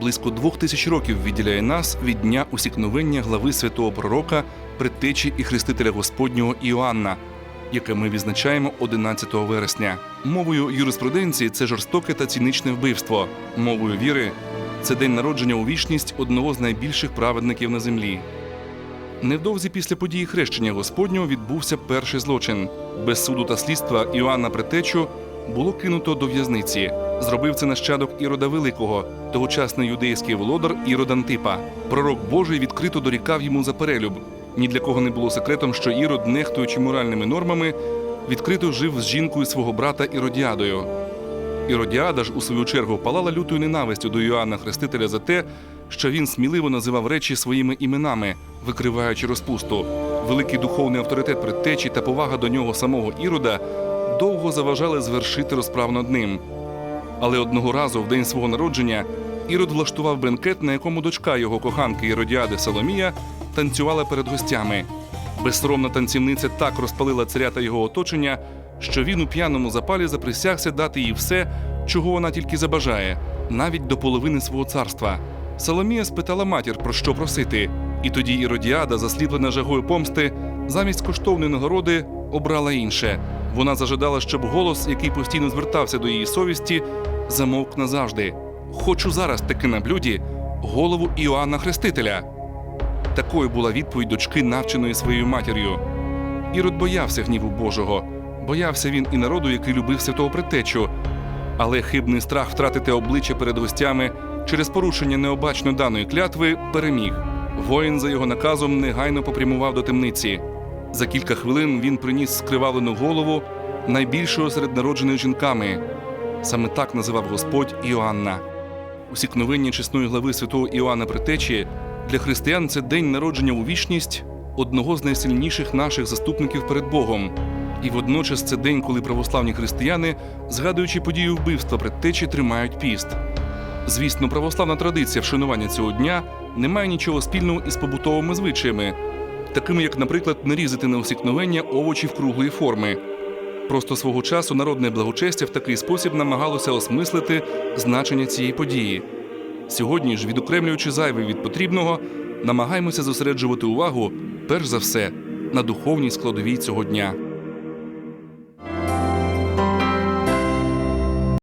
близько двох тисяч років відділяє нас від дня усікновення глави святого пророка, предтечі і хрестителя Господнього Іоанна, яке ми відзначаємо 11 вересня. Мовою юриспруденції це жорстоке та ціничне вбивство. Мовою віри це день народження у вічність одного з найбільших праведників на землі. Невдовзі після події хрещення Господнього відбувся перший злочин. Без суду та слідства Іоанна Претечу було кинуто до в'язниці. Зробив це нащадок Ірода Великого, тогочасний юдейський володар Ірод Антипа. Пророк Божий відкрито дорікав йому за перелюб. Ні для кого не було секретом, що Ірод, нехтуючи моральними нормами, відкрито жив з жінкою свого брата Іродіадою. Іродіада ж у свою чергу палала лютою ненавистю до Йоанна Хрестителя за те, що він сміливо називав речі своїми іменами, викриваючи розпусту. Великий духовний авторитет предтечі та повага до нього самого Ірода довго заважали звершити розправ над ним. Але одного разу, в день свого народження, Ірод влаштував бенкет, на якому дочка його коханки Іродіади Соломія танцювала перед гостями. Безсоромна танцівниця так розпалила царя та його оточення, що він у п'яному запалі заприсягся дати їй все, чого вона тільки забажає, навіть до половини свого царства. Соломія спитала матір, про що просити, і тоді Іродіада, засліплена жагою помсти, замість коштовної нагороди обрала інше. Вона зажадала, щоб голос, який постійно звертався до її совісті, замовк назавжди. Хочу зараз таки на блюді голову Іоанна Хрестителя. Такою була відповідь дочки, навченої своєю матір'ю. Ірод боявся гніву Божого, боявся він і народу, який любив святого предтечу. Але хибний страх втратити обличчя перед гостями через порушення необачно даної клятви переміг. Воїн за його наказом негайно попрямував до темниці. За кілька хвилин він приніс скривавлену голову найбільшого серед народжених жінками. Саме так називав Господь Іоанна. Усікновення чесної глави святого Іоанна Претечі для християн це день народження у вічність одного з найсильніших наших заступників перед Богом. І водночас це день, коли православні християни, згадуючи подію вбивства предтечі, тримають піст. Звісно, православна традиція вшанування цього дня не має нічого спільного із побутовими звичаями, такими як, наприклад, не різати на усікновення овочів круглої форми. Просто свого часу народне благочестя в такий спосіб намагалося осмислити значення цієї події. Сьогодні ж, відокремлюючи зайве від потрібного, намагаємося зосереджувати увагу перш за все на духовній складовій цього дня.